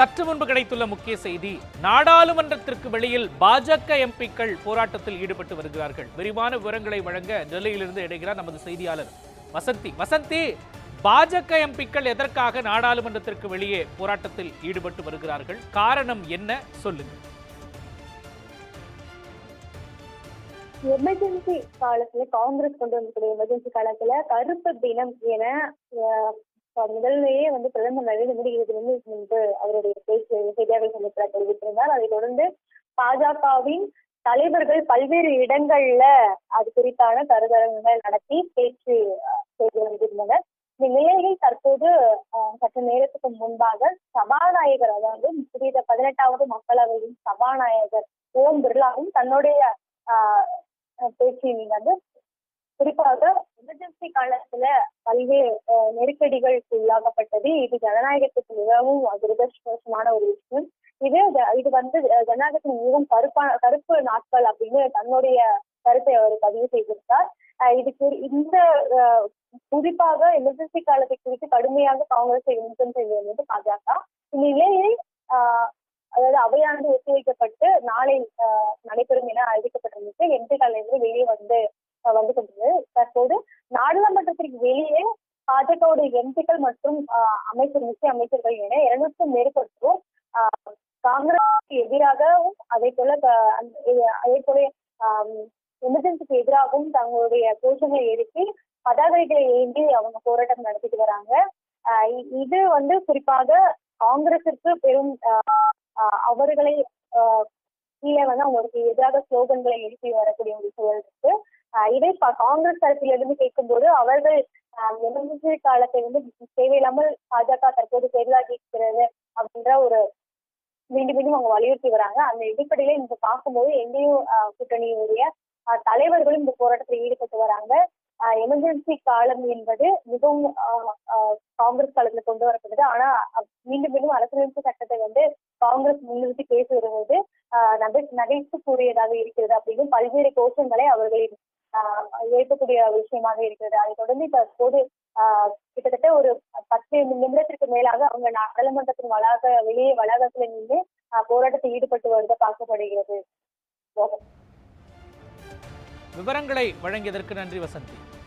சற்று முன்பு கிடைத்துள்ள முக்கிய செய்தி நாடாளுமன்றத்திற்கு வெளியில் பாஜக எம்பிக்கள் போராட்டத்தில் ஈடுபட்டு வருகிறார்கள். விரிவான விவரங்களை வழங்க டெல்லியிலிருந்து இணைகிறார் நமது செய்தியாளர் வசந்தி. வசந்தி பாஜக எம்பிக்கள் எதற்காக நாடாளுமன்றத்திற்கு வெளியே போராட்டத்தில் ஈடுபட்டு வருகிறார்கள்? காரணம் என்ன? சொல்லுங்க. எமர்ஜென்சி காலத்துல காங்கிரஸ் கொண்டு வந்த எமர்ஜென்சி காலத்துல கருப்பு தினம் என அஹ், முதல்லையே வந்து பிரதமர் நரேந்திர மோடி இதுக்கு வந்து முன்பு அவருடைய பேச்சு செய்தியாளர் சந்திப்பில் தெரிவித்திருந்தார் அதை தொடர்ந்து பாஜகவின் தலைவர்கள் பல்வேறு இடங்கள்ல அது குறித்தான கருத்தரங்குகள் நடத்தி பேச்சு செய்து வந்திருந்தனர். இந்த நிலையில் தற்போது சற்று நேரத்துக்கு முன்பாக சபாநாயகர் அதாவது புதிய பதினெட்டாவது மக்களவையின் சபாநாயகர் ஓம் பிர்லாவும் தன்னுடைய ஆஹ் அஹ் பேச்சில் வந்து குறிப்பாக எமர்ஜென்சி காலத்துல பல்வேறு நெருக்கடிகளுக்கு உள்ளாகப்பட்டது இது ஜனநாயகத்துக்கு மிகவும் துரதிருஷ்டவசமான ஒரு விஷயம். இது இது வந்து ஜனநாயகத்தின் மிகவும் கருப்பான கருப்பு நாட்கள் அப்படின்னு தன்னுடைய கருத்தை அவர் பதிவு செய்திருந்தார். அஹ், இந்த குறிப்பாக எமர்ஜென்சி காலத்தை குறித்து கடுமையாக காங்கிரஸை விமர்சனம் செய்வது வந்து பாஜக. இந்நிலையில் ஆஹ், அதாவது அவையானது ஒத்திவைக்கப்பட்டு நாளை ஆஹ், நடைபெறும் என அறிவிக்கப்பட்டிருந்துச்சு எம்பிக்கள் இருந்து வெளியே வந்து வந்து நாடாளுமன்றத்திற்கு வெளியே பாஜகவுடைய எம்பிக்கள் மற்றும் அமைச்சர் முக்கிய அமைச்சர்கள் என இருநூறுக்கும் மேற்பட்டோர் காங்கிரசுக்கு எதிராகவும் அதே போல அதே போல எமர்ஜென்சிக்கு எதிராகவும் தங்களுடைய கோஷங்களை எழுப்பி பதாகைகளை ஏந்தி அவங்க போராட்டம் நடத்திட்டு வராங்க. இது வந்து குறிப்பாக காங்கிரசிற்கு பெரும் ஆஹ் அவர்களை ஆஹ் கீழே வந்து அவங்களுக்கு எதிராக ஸ்லோகன்களை எழுப்பி வரக்கூடிய ஒரு சூழல் இருக்கு. இதே காங்கிரஸ் தரப்பிலிருந்து கேட்கும்போது அவர்கள் எமர்ஜென்சி காலத்தை வந்து தேவையில்லாமல் பாஜக தற்போது பெரிதாக்கி இருக்கிறது அப்படின்ற ஒரு மீண்டும் மீண்டும் அவங்க வலியுறுத்தி வராங்க. அந்த அடிப்படையில இந்த பார்க்கும்போது எங்கேயும் கூட்டணியுடைய தலைவர்களும் இந்த போராட்டத்தில் ஈடுபட்டு வராங்க. எமர்ஜென்சி காலம் என்பது மிகவும் ஆஹ் காங்கிரஸ் காலத்துல கொண்டு வரப்படுது ஆனா மீண்டும் மீண்டும் அரசியலமைப்பு சட்டத்தை வந்து காங்கிரஸ் முன்னிறுத்தி பேசி வருவது ஆஹ் நகை நகைப்புக்குரியதாக இருக்கிறது அப்படின்னு பல்வேறு கோஷங்களை அவர்களின் ஆஹ் விஷயமாக இருக்கிறது. அதை தொடர்ந்து தற்போது ஆஹ் கிட்டத்தட்ட ஒரு பத்து நிமிடத்திற்கு மேலாக அவங்க நாடாளுமன்றத்தின் வளாக வெளியே வளாகத்துல நின்று போராட்டத்தில் ஈடுபட்டு வருவதை பார்க்கப்படுகிறது. விவரங்களை வழங்கியதற்கு நன்றி வசந்தி.